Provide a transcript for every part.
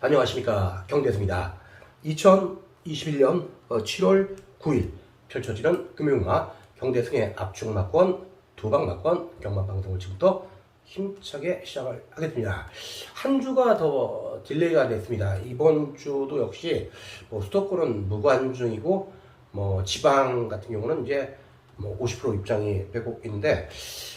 안녕하십니까 경대수입니다. 2021년 7월 9일 펼쳐지는 금융화 경대승의 압축 막권 두방 막권 경마 방송을 지금부터 힘차게 시작을 하겠습니다. 한 주가 더 딜레이가 됐습니다. 이번 주도 역시 뭐 수도권은 무관중이고 뭐 지방 같은 경우는 이제 뭐 50% 입장이 되고 있는데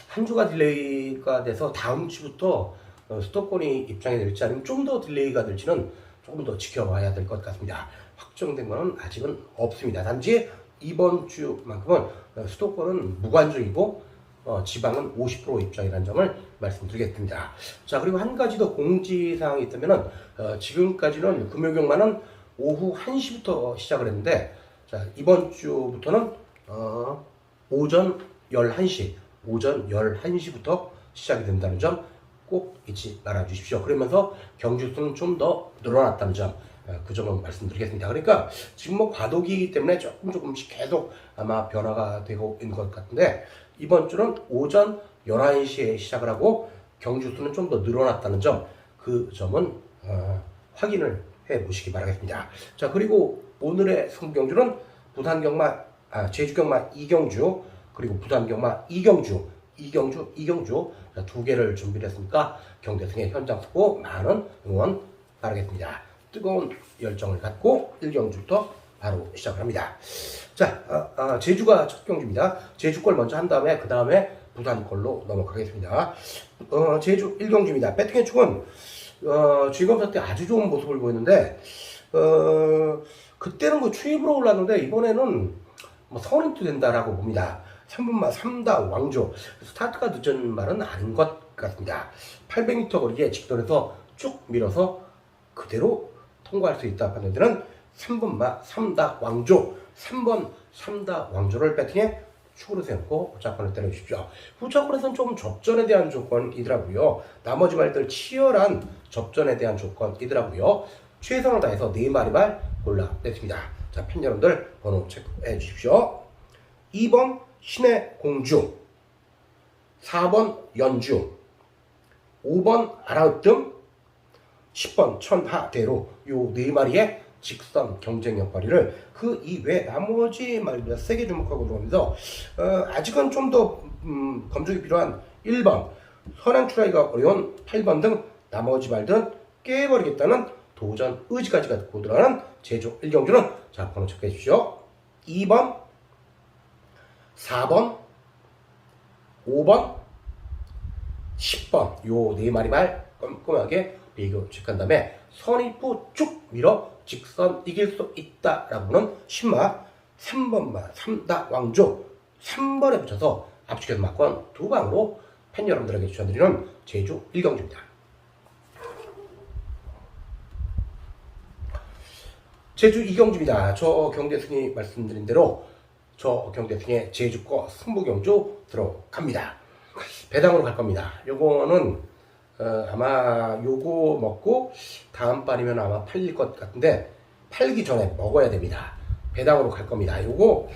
한 주가 딜레이가 돼서 다음 주부터 어, 수도권이 입장이 될지 아니면 좀 더 딜레이가 될지는 조금 더 지켜봐야 될 것 같습니다. 확정된 거는 아직은 없습니다. 단지 이번 주만큼은 어, 수도권은 무관중이고 어, 지방은 50% 입장이라는 점을 말씀드리겠습니다. 자 그리고 한 가지 더 공지사항이 있다면은 어, 지금까지는 금요경만은 오후 1시부터 시작을 했는데 자 이번 주부터는 어, 오전 11시 오전 11시부터 시작이 된다는 점 꼭 잊지 말아 주십시오. 그러면서 경주수는 좀 더 늘어났다는 점, 어, 그 점은 말씀드리겠습니다. 그러니까 지금 뭐 과도기 때문에 조금 조금씩 계속 아마 변화가 되고 있는 것 같은데 이번 주는 오전 11시에 시작을 하고 경주수는 좀 더 늘어났다는 점, 그 점은 어, 확인을 해 보시기 바라겠습니다. 자, 그리고 오늘의 승부경주는 부산 경마, 아, 제주 경마 이경주, 그리고 부산 경마 이경주, 이경주, 이경주 자, 두 개를 준비를 했으니까 경대승의 현장 수고 많은 응원 바라겠습니다. 뜨거운 열정을 갖고 1경주부터 바로 시작을 합니다. 자, 아, 아, 제주가 첫 경주입니다. 제주 걸 먼저 한 다음에 그 다음에 부산 걸로 넘어가겠습니다. 어, 제주 1경주입니다. 배팅의 축은 어, 주의검사 때 아주 좋은 모습을 보였는데 어, 그때는 그 추입으로 올랐는데 이번에는 뭐 선입도 된다라고 봅니다. 3분마 3다 왕조 스타트가 늦은 말은 아닌 것 같습니다. 800m 거리에 직선에서 쭉 밀어서 그대로 통과할 수 있다 판단되는 3분마 3다 왕조 3번 3다 왕조를 배팅해 축으로 세우고 후차권을 때려주십시오. 후차권에서는 조금 접전에 대한 조건이더라고요. 나머지 말들 치열한 접전에 대한 조건이더라고요. 최선을 다해서 네 마리만 골라냈습니다. 자, 팬 여러분들 번호 체크해 주십시오. 2번 신의 공주 4번 연주 5번 아라우뜸 10번 천하대로 요 네 마리의 직선 경쟁력 발휘를 그 이외 나머지 말들 세게 주목하고 들어오면서 어, 아직은 좀더 음, 검증이 필요한 1번 선행 출하기가 어려운 8번 등 나머지 말들은 깨버리겠다는 도전 의지까지 갖고 들어가는 제조 1경주는 자 번호 체크해 주십시오. 2번 4번, 5번, 10번 요 네 마리 말 꼼꼼하게 비교 체크한 다음에 선입부 쭉 밀어 직선 이길 수 있다라고는 신마 3번마 3다 왕조 3번에 붙여서 압축해서 막권 두 방으로 팬 여러분들에게 추천드리는 제주 1경주입니다. 제주 2경주입니다. 저 경대승이 말씀드린 대로 저 경대승의 제주 거 승부경주 들어갑니다. 배당으로 갈 겁니다. 요거는 어, 아마 요거 먹고 다음 발이면 아마 팔릴 것 같은데 팔기 전에 먹어야 됩니다. 배당으로 갈 겁니다. 요거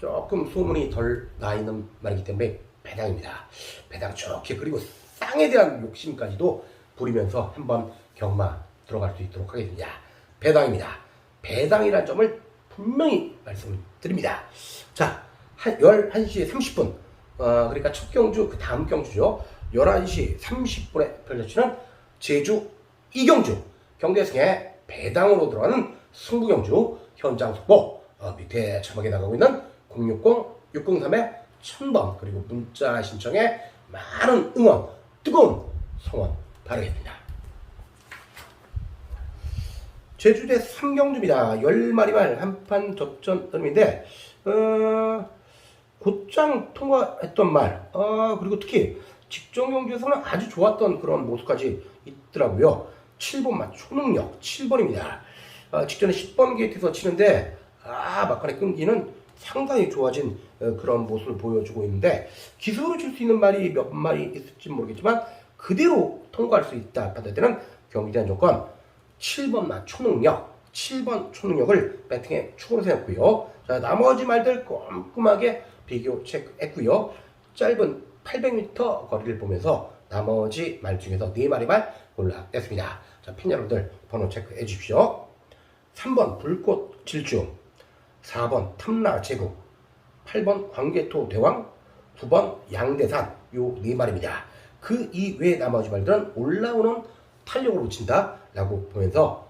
조금 소문이 덜 나 있는 말이기 때문에 배당입니다. 배당 좋게 그리고 쌍에 대한 욕심까지도 부리면서 한번 경마 들어갈 수 있도록 하겠습니다. 배당입니다. 배당이라는 점을 분명히 말씀드립니다. 자, 한 11시 30분. 어, 그러니까 첫 경주, 그 다음 경주죠. 11시 30분에 펼쳐지는 제주 이경주. 경대승의 배당으로 들어가는 승부경주 현장 속보. 어, 밑에 자막에 나가고 있는 060-603의 1000번. 그리고 문자 신청에 많은 응원, 뜨거운 성원 바라겠습니다. 제주대 3경주입니다. 10마리 말 한판 접전 흐름인데 어, 곧장 통과했던 말 어, 그리고 특히 직전 경주에서는 아주 좋았던 그런 모습까지 있더라고요. 7번만 초능력 7번입니다. 어, 직전에 10번 게이트에서 치는데 아 막판에 끈기는 상당히 좋아진 어, 그런 모습을 보여주고 있는데 기술로 칠 수 있는 말이 몇 마리 있을지 모르겠지만 그대로 통과할 수 있다 판단되는 경기에 대한 조건 7번 만 초능력 7번 초능력을 배팅에 추가로 세웠고요. 자 나머지 말들 꼼꼼하게 비교 체크했고요. 짧은 800m 거리를 보면서 나머지 말 중에서 네 마리 말 골라냈습니다. 자, 팬 여러분들 번호 체크해 주십시오. 3번 불꽃 질주, 4번 탐라 제국, 8번 광개토 대왕, 9번 양대산 요 네 마리입니다. 그 이외 나머지 말들은 올라오는 탄력으로 친다 라고 보면서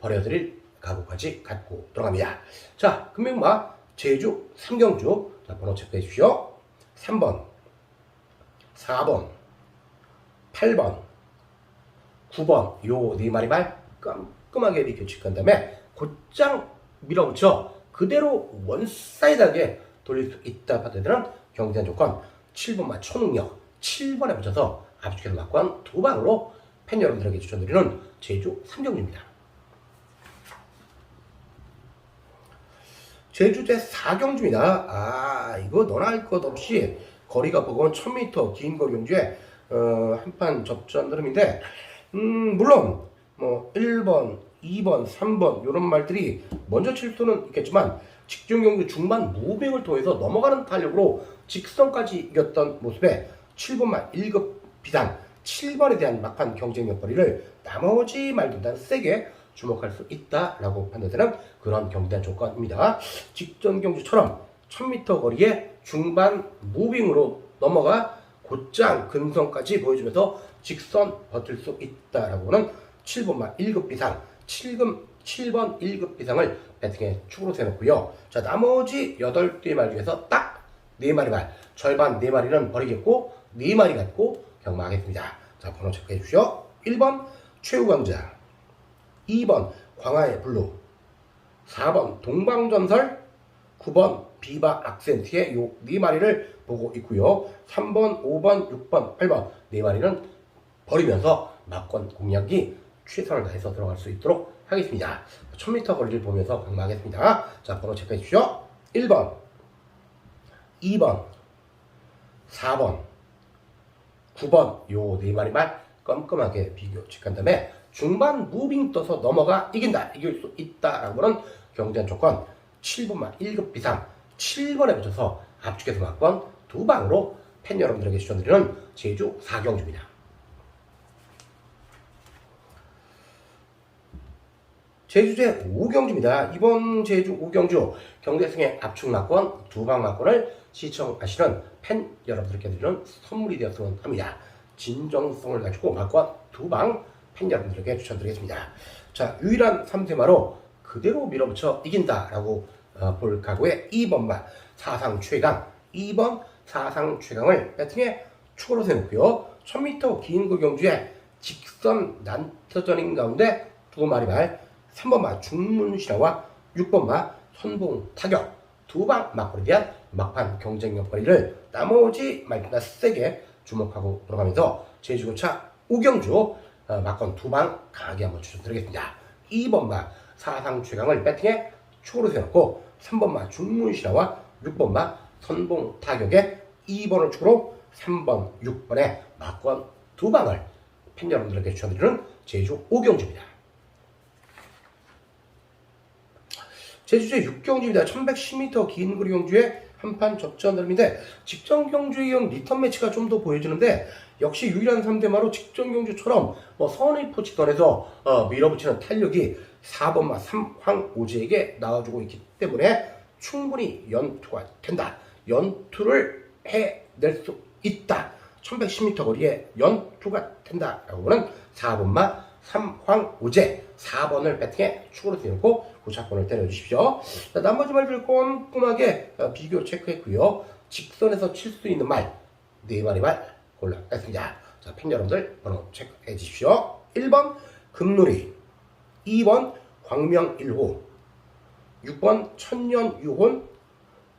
버려드릴 각오까지 갖고 들어갑니다. 자, 금명마 제주 삼경주 자, 번호 체크해 주십시오. 3번, 4번, 8번, 9번 요 네 마리 말 깜깜하게 이렇게 교칙한 다음에 곧장 밀어붙여 그대로 원사이드하게 돌릴 수 있다 파트들은 경제한 조건 7번만 초능력 7번에 붙여서 압축해서 막관 두 방으로 팬 여러분들에게 추천드리는 제주 삼경주입니다. 제주 제 4경주입니다. 아, 이거 너나 할 것 없이 거리가 버거운 1000m 긴 거리 경주에 어, 한판 접전 흐름인데 음, 물론 뭐 1번, 2번, 3번 이런 말들이 먼저 칠 수는 있겠지만 직전 경주 중반 무빙을 통해서 넘어가는 탄력으로 직선까지 이겼던 모습에 7번만 1급 비단 7번에 대한 막판 경쟁력 거리를 나머지 말들보다 세게 주목할 수 있다라고 판단되는 그런 경기단 조건입니다. 직전 경주처럼 1000m 거리에 중반 무빙으로 넘어가 곧장 근성까지 보여주면서 직선 버틸 수 있다라고는 7번만 1급 비상 7금 7번 1급 비상을 배팅에 축으로 세놓고요. 자 나머지 8개 말 중에서 딱 4마리 말 절반 4마리는 버리겠고 4마리 갖고 경마하겠습니다. 자 번호 체크해 주시오. 1번 최우광자 2번 광화의 블루 4번 동방전설 9번 비바 악센트의 요네 마리를 보고 있고요. 3번, 5번, 6번, 8번 네 마리는 버리면서 막권 공략이 최선을 다해서 들어갈 수 있도록 하겠습니다. 1000m 거리를 보면서 강마하겠습니다. 자, 번호 체크해 주시오. 1번, 2번, 4번, 9번 요네 마리만 껌껌하게 비교 체크한 다음에 중반 무빙 떠서 넘어가 이긴다 이길 수 있다라고는 경쟁 조건 7번만 1급 비상 7번에 붙여서 압축해서 막건 두 방으로 팬 여러분들에게 추천드리는 제주 4경주입니다. 제주제 5경주입니다. 이번 제주 5경주 경대승의 압축 막권 두방 막권을 시청하시는 팬 여러분들께 드리는 선물이 되었으면 합니다. 진정성을 가지고 막권 두방 팬 여러분들에게 추천드리겠습니다. 자, 유일한 3대마로 그대로 밀어붙여 이긴다라고 어, 볼 각오의 2번만 사상 최강 2번 사상 최강을 배팅에 추가로 세놓고요. 1000m 긴그 경주에 직선 난타전인 가운데 두 마리 말 3번마 중문신화와 6번마 선봉 타격 두 방 막거리에 대한 막판 경쟁력 거리를 나머지 말보다 세게 주목하고 들어가면서 제주고차 우경주 어, 막건 두 방 강하게 한번 추천드리겠습니다. 2번마 사상 최강을 배팅에 추가로 세웠고 3번마 중문신화와 6번마 선봉 타격에 2번을 추가로 3번, 6번에 막건 두 방을 팬 여러분들에게 추천드리는 제주 오경주입니다. 제주제 6경주입니다. 1110m 긴 거리 경주에 한판 접전 흐름인데 직전 경주에 이은 리턴 매치가 좀 더 보여지는데 역시 유일한 3대마로 직전 경주처럼 뭐 선의포 직선에서 어, 밀어붙이는 탄력이 4번마 삼황오지에게 나와주고 있기 때문에 충분히 연투가 된다. 연투를 해낼 수 있다. 1110m 거리에 연투가 된다라고 보는 4번마 삼황오제 4번을 배팅에 추가로 세우고 고착권을 때려주십시오. 자, 나머지 말들 꼼꼼하게 어, 비교 체크했고요. 직선에서 칠 수 있는 말, 네 마리 말 골라냈습니다. 자, 팬 여러분들 번호 체크해 주십시오. 1번 금놀이, 2번 광명 1호, 6번 천년 유혼,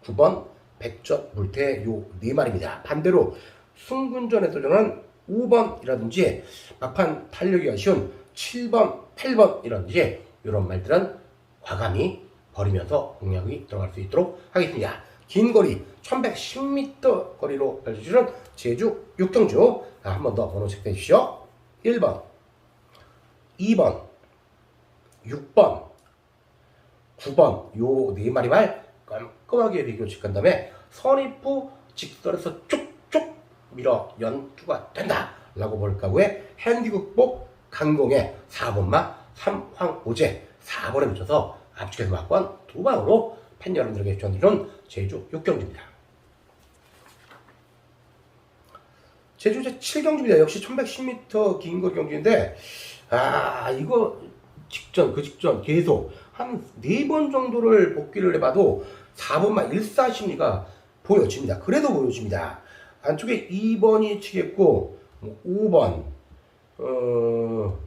9번 백전 물태 요네 마리입니다. 반대로 승군전에서 저는 5번이라든지 막판 탄력이 아쉬운 7번, 8번이라든지 이런 말들은 과감히 버리면서 공략이 들어갈 수 있도록 하겠습니다. 긴 거리 1110m 거리로 펼쳐주는 제주 6경주 한번 더 번호 체크해 주시오. 1번, 2번, 6번, 9번 요 네 마리 말 꼼꼼하게 비교 체크한 다음에 선입부 직선에서 쭉쭉 밀어 연투가 된다 라고 볼 각오에 핸디 극복 강공의 4번마 삼황오제 4번에 붙여서 압축해서 막권 두 방으로 팬 여러분들에게 전드리는 제주 6경기입니다. 제주 제 7경기입니다. 역시 1110m 긴 거 경기인데 아 이거 직전 그 직전 계속 한 네 번 정도를 복귀를 해봐도 4번만 1사심리가 보여집니다. 그래도 보여집니다. 안쪽에 2번이 치겠고 뭐 5번, 어,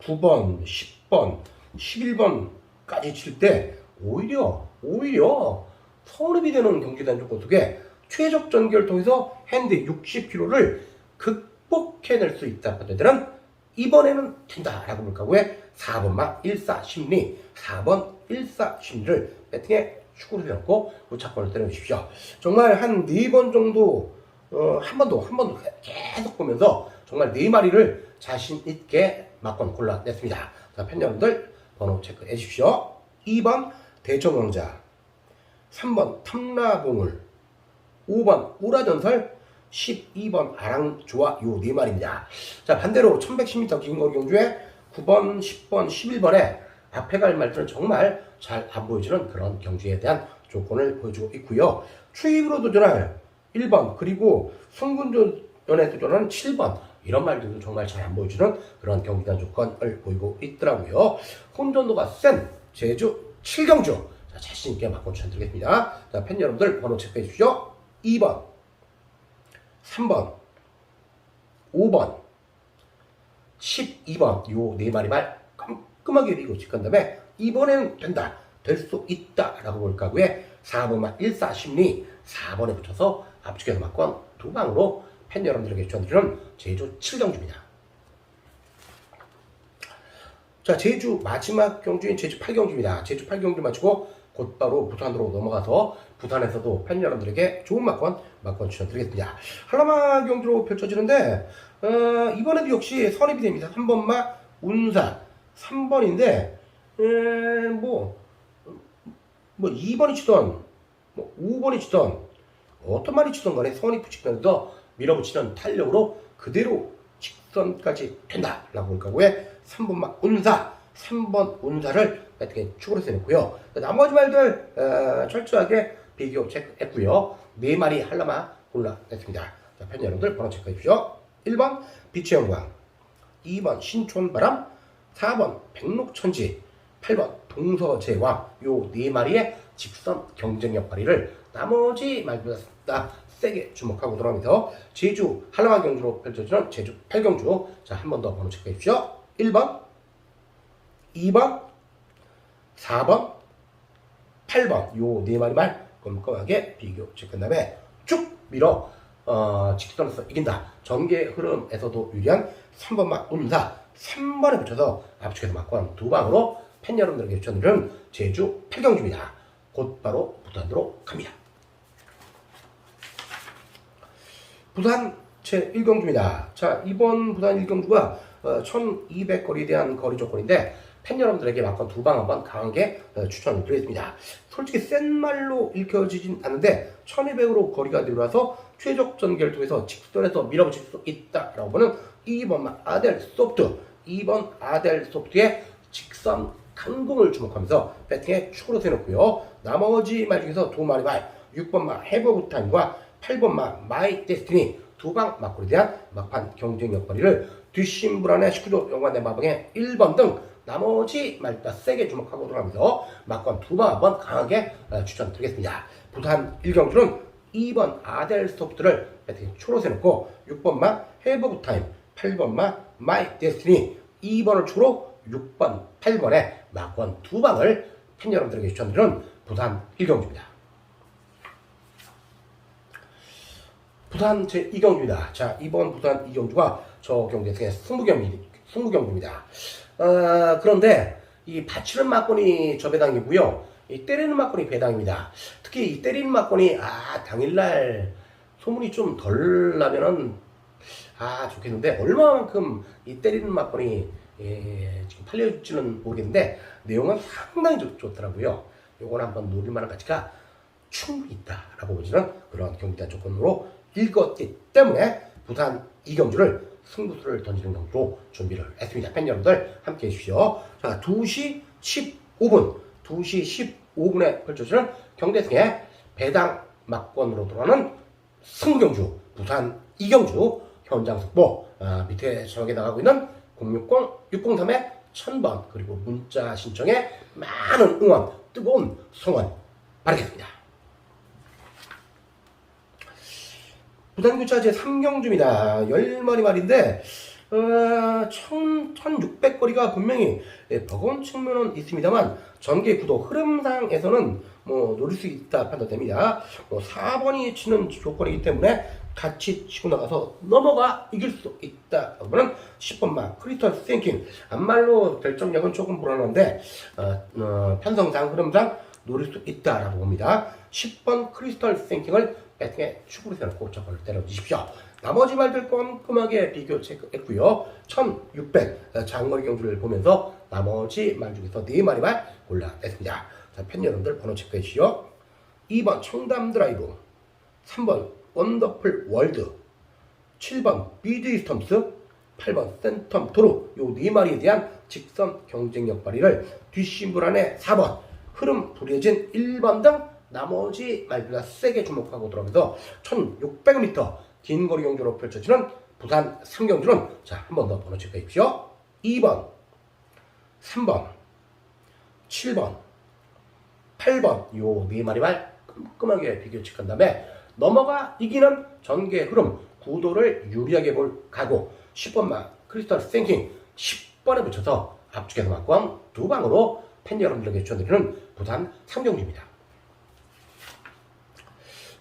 9번, 10번, 11번까지 칠 때 오히려 오히려 선입이 되는 경기단 조건 속에 최적 전개를 통해서 핸드 60km를 극복해낼 수 있다. 분들은 이번에는 된다라고 볼 거고요. 4번만 1사 심리, 4번 1사 심리를 배팅에 축구로 해놓고 우차권을 때려주십시오. 정말 한 네 번 정도, 어, 한 번도, 한 번도 계속 보면서 정말 네 마리를 자신 있게 막권 골라냈습니다. 자, 팬 여러분들 번호 체크해 주십시오. 2번 대청왕자, 3번 탐라봉을, 5번 우라전설, 12번 아랑조화 요네 마리입니다. 자 반대로 1110m 긴 거리 경주에 9번, 10번, 11번에 앞에 갈 말들은 정말 잘 안 보여주는 그런 경주에 대한 조건을 보여주고 있고요. 추입으로 도전할 1번 그리고 도전하는 7번 이런 말들도 정말 잘 안 보여주는 그런 경기단 조건을 보이고 있더라고요. 혼전도가 센 제주 7경주 자, 자신 있게 맞고 추천드리겠습니다. 자, 팬 여러분들 번호 체크해 주십시오. 2번 3번, 5번, 12번 요 네 마리 말 깔끔하게 이기고 직한 다음에 이번에는 된다, 될 수 있다 라고 볼 거고요. 4번만 1사 심리 4번에 붙여서 압축해서 맞건 두 방으로 팬 여러분들에게 추천드리는 제주 7경주입니다. 자, 제주 마지막 경주인 제주 8경주입니다. 제주 8경주 마치고 곧바로 부산으로 넘어가서 부산에서도 팬 여러분들에게 좋은 막권, 막권 추천드리겠습니다. 한라마 경주로 펼쳐지는데, 어, 이번에도 역시 선입이 됩니다. 3번마 운사 3번인데, 에, 뭐, 뭐 2번이 치던, 뭐 5번이 치던, 어떤 말이 치던 간에 선이 붙이면서 밀어붙이는 탄력으로 그대로 직선까지 된다 라고 볼 거고요. 3번만 운사, 3번 운사를 어떻게 축으로 써놓고요. 나머지 말들 어, 철저하게 비교 체크했고요. 네 마리 한라마 골라냈습니다. 자, 팬 여러분들 번호 체크해 주십시오. 1번 빛의 영광, 2번 신촌바람, 4번 백록천지, 8번 동서제왕 요 네 마리의 직선 경쟁력 발휘를 나머지 말보다 다 세게 주목하고 돌아가면서 제주 한라마 경주로 펼쳐지는 제주 8경주 자 한 번 더 번호 체크해 주십시오. 1번 2번 4번 8번 요 네 마리 말 꼼꼼하게 비교 체크한 다음에 쭉 밀어 어, 직선에서 이긴다. 전개 흐름에서도 유리한 3번만 운사 3번에 붙여서 압축해서 맞고 한 두 방으로 팬 여러분들에게 추천드리는 제주 8경주입니다. 곧바로 부산으로 갑니다. 부산 제1경주입니다. 자, 이번 부산 1경주가 어, 1200거리에 대한 거리 조건인데 팬 여러분들에게 막건 두방 한 번 강하게 어, 추천을 드리겠습니다. 솔직히 센 말로 읽혀지진 않는데 1200으로 거리가 늘어서 최적 전개를 통해서 직선에서 밀어붙일 수 있다라고 보는 2번 아델 소프트 2번 아델 소프트의 직선 강공을 주목하면서 배팅에 축으로 세놓고요. 나머지 말 중에서 두 마리 말 6번 마 해버브 타임과 8번마 마이 데스티니 두 방 막골에 대한 막판 경쟁력 거리를 뒷심불안의 19조 연관된 마방의 1번 등 나머지 말다 세게 주목하고 돌아가면서 막건 두방 한번 강하게 어, 추천드리겠습니다. 부산 1경주는 2번 아델 소프트를 배팅 초로 세놓고 6번마 해버브 타임 8번마 마이 데스티니 2번을 추로 6번, 8번에 막권 두 방을 팬 여러분들에게 추천드리는 부산 1경주입니다. 부산 제2경주입니다. 자, 이번 부산 2경주가 저 경기에서 승부경기, 승부경주입니다. 어, 그런데 이 받치는 막권이 저 배당이고요. 이 때리는 막권이 배당입니다. 특히 이 때리는 막권이 아 당일날 소문이 좀 덜 나면은 아 좋겠는데 얼마만큼 이 때리는 막권이 예, 지금 팔려질지는 모르겠는데 내용은 상당히 좋, 좋더라고요. 요건 한번 노릴 만한 가치가 충분히 있다라고 보시는 그런 경기단 조건으로 읽었기 때문에 부산 이경주를 승부수를 던지는 경기로 준비를 했습니다. 팬 여러분들 함께 해주십시오. 자, 2시 15분, 2시 15분에 펼쳐지는 경대승의 배당 막권으로 돌아가는 승경주, 부산 이경주 현장 속보 아, 밑에 저기 나가고 있는 060-603의 1000번 그리고 문자 신청에 많은 응원, 뜨거운 성원 바라겠습니다. 부산교차 제3경주입니다. 10마리 말인데 어, 1 1600거리가 분명히 예, 버거운 측면은 있습니다만 전개 구도 흐름상에서는 뭐 노릴 수 있다 판단됩니다. 뭐 4번이 치는 조건이기 때문에 같이 치고 나가서 넘어가 이길 수 있다. 그러면 10번만 크리스탈 싱킹 안말로 결정력은 조금 불안한데 어, 어, 편성상 흐름상 노릴 수 있다라고 봅니다. 10번 크리스탈 싱킹을 배팅에 축으로 세워놓고 저걸 때려주십시오. 나머지 말들 꼼꼼하게 비교 체크했고요. 1600 장거리 경주를 보면서 나머지 말 중에서 4마리만 골라냈습니다. 자, 팬 여러분들 번호 체크해 주시오. 2번 청담 드라이브 3번 원더풀 월드 7번 비드 스톰스 8번 센텀 도로 요 네 마리에 대한 직선 경쟁력 발휘를 뒷심불안의 4번 흐름 부려진 1번 등 나머지 말보다 세게 주목하고 들어가면서 1600m 긴 거리 경주로 펼쳐지는 부산 삼경주는 자 한 번 더 번호 체크해 주십시오. 2번 3번 7번 8번. 요 네 마리 말 끔끔하게 비교 체크한 다음에 넘어가 이기는 전개 흐름 구도를 유리하게 볼 가고 10번만 크리스탈 싱킹 10번에 붙여서 앞쪽에서 맞고 두 방으로 팬 여러분들에게 추천드리는 부산 삼경주입니다.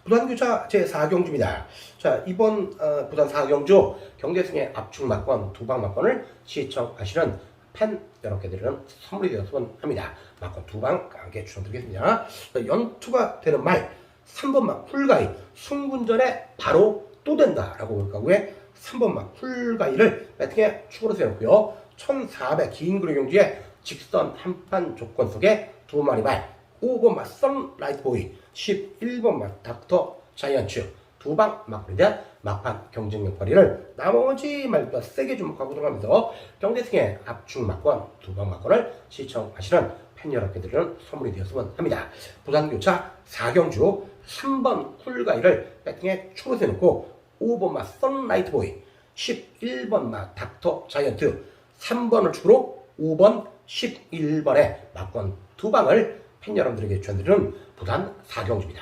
부산 교차 제4경주입니다. 자, 이번 어, 부산 4경주 경대승의 압축 막권, 두방 막권을 시청하시는 팬 여러분께들은 선물이 되었으면 합니다. 막권 두방 함께 추천드리겠습니다. 자, 연투가 되는 말, 3번막 풀가이, 승군전에 바로 또 된다라고 볼 거고요. 3번막 풀가이를 배팅에 추가로 세웠고요. 1400 긴 그루 경주에 직선 한판 조건 속에 두 마리 말, 5번막 선라이트 보이, 11번막 닥터 자이언츠. 두방 막걸리에 대한 막판 경쟁력 발휘를 나머지 말보다 세게 주목하고 들어가면서 경대승의 압축 막권 두방 막권을 시청하시는 팬 여러분들은 선물이 되었으면 합니다. 부산교차 4경주 3번 쿨가이를 배팅에 추로 세놓고 5번마 선라이트 보이 11번마 닥터 자이언트 3번을 축으로 5번 11번에 막권 두 방을 팬 여러분들에게 추천드리는 부산 4경주입니다.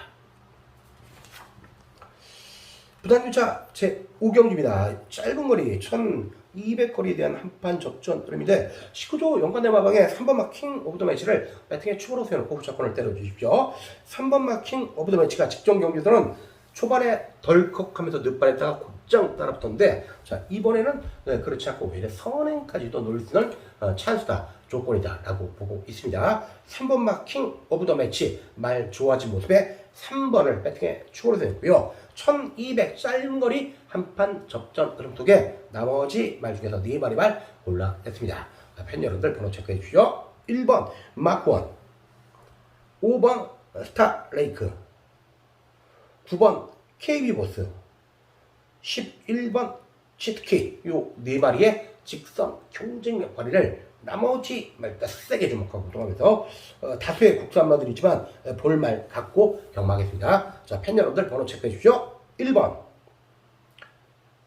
부산유차 제5경주입니다. 짧은 거리 1200거리에 대한 한판 접전 흐름인데 19조 연관대 마방에 3번 마킹 오브 더 매치를 배팅에 추가로 세워놓고 후차권을 때려주십시오. 3번 마킹 오브 더 매치가 직전 경기에서는 초반에 덜컥하면서 늦발했다가 곧장 따라붙었는데 자 이번에는 네, 그렇지 않고 오히려 선행까지도 노릴 수 있는 어, 찬스다 조건이다 라고 보고 있습니다. 3번 마킹 오브 더 매치 말 좋아진 모습에 3번을 배팅에 추가로 세웠고요. 1200 짧은 거리 한판 접전 흐름 속에 나머지 말 중에서 4마리 말 골라냈습니다. 자, 팬 여러분들 번호 체크해 주시오. 1번 마크원 5번 스타레이크 9번 KB보스 11번 치트키. 요 네 마리의 직선 경쟁력 발휘를 나머지 말다 세게 주목하고 동하면서 어, 다수의 국산마들이 있지만 어, 볼말 갖고 경망하겠습니다. 자, 팬 여러분들 번호 체크해 주십시오. 1번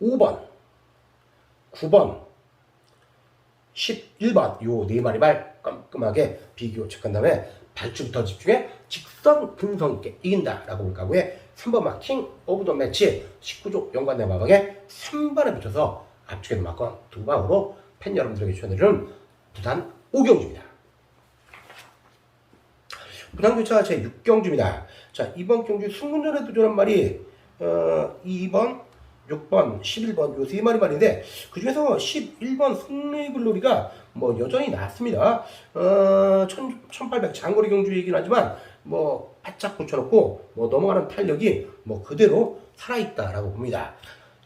5번 9번 11번 요 네 마리 말 깜깜하게 비교 체크한 다음에 발주부터 집중해 직선 근성 있게 이긴다라고 볼 거고요. 3번 마킹 오브 더 매치 19조 연관된 마방에 3번에 붙여서 앞쪽에도 막건 두 방으로 팬 여러분들에게 추천드리는 부산 5경주입니다. 부산 교차 제 6경주입니다. 자 이번 경주 승문전에 도전한 말이 어, 2번, 6번, 11번 요 세 마리 말인데 그 중에서 11번 승리글로리가 뭐 여전히 낫습니다. 어, 1800 장거리 경주이긴 하지만 뭐 바짝 붙여놓고 뭐 넘어가는 탄력이 뭐 그대로 살아있다라고 봅니다.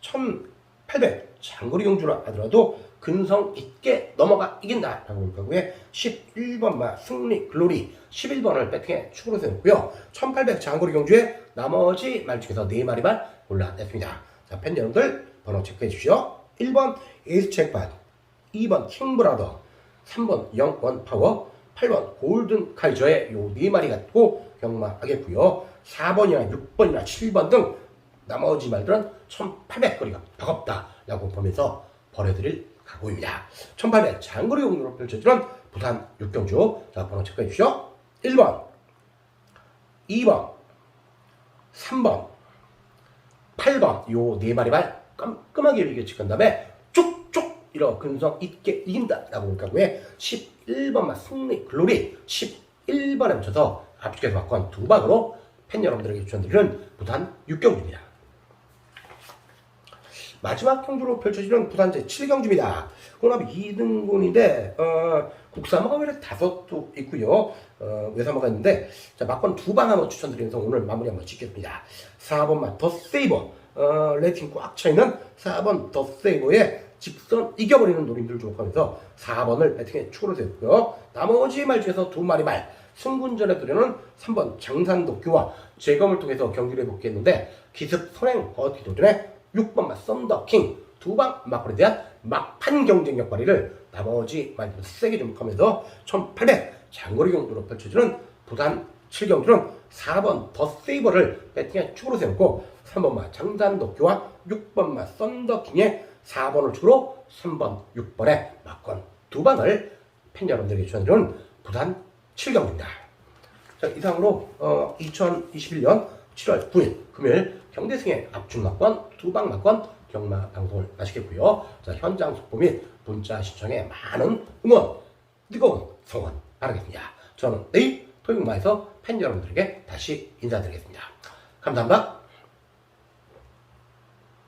1800 장거리 경주라 하더라도 근성 있게 넘어가 이긴다 라고 볼 거고요. 11번마 승리 글로리 11번을 배팅에 축으로 세웠고요. 1800 장거리 경주에 나머지 말 중에서 4마리만 골라냈습니다. 자, 팬 여러분들 번호 체크해 주시오. 1번 에이스 잭팟, 2번 킹브라더, 3번 영원 파워, 8번 골든 카이저의 요네 마리 갖고 경마하겠고요. 4번이나 6번이나 7번 등 나머지 말들은 1800거리가 버겁다라고 보면서 버려드릴 각오입니다. 1800 장거리 용도로 펼쳐지는 부산 육경주 자 번호 체크해 주시오. 1번 2번 3번 8번 요 네 마리 말 깜깜하게 이렇게 간 다음에 쭉쭉 이러 근성 있게 이긴다 라고 볼 각오에 11번만 승리 글로리 11번에 붙여서 앞쪽에서 바꾼 두 방으로 팬 여러분들에게 추천드리는 부산 육경주입니다. 마지막 경주로 펼쳐지는 부산 제 7경주입니다. 혼합 2등분인데 어, 국사마가 왜 다섯도 있고요. 어, 외사마가 있는데 자, 막번 두방 한번 추천드리면서 오늘 마무리 한번 짓겠습니다. 4번만 더 세이버 어, 레이팅 꽉 차있는 4번 더 세이버의 직선 이겨버리는 노림들 주목하면서 4번을 배팅에 추가로 세웠고요. 나머지 말 중에서 두 마리 말 승군전에 들여는 3번 장산도끼와 재검을 통해서 경기를 해복했는데 기습 선행 버티 도전에 6번만 썬더킹 두 방 막걸리에 대한 막판 경쟁력 발휘를 나머지 많이 세게 주목하면서 1800 장거리 경주로 펼쳐지는 부산 7경주는 4번 더 세이버를 배팅에 축으로 세웠고 3번만 장산도끼와 6번만 썬더킹의 4번을 축으로 3번 6번에 막건 두 방을 팬 여러분들에게 추천드리는 부산 7경주입니다. 자, 이상으로 어, 2021년 7월 9일 금요일 경대승의 압축 막건 두방 막건 경마 방송을 마치겠고요. 자, 현장 속보 및 문자 시청에 많은 응원, 뜨거운 성원 바라겠습니다. 저는 내일 토요일마에서 팬 여러분들에게 다시 인사드리겠습니다. 감사합니다.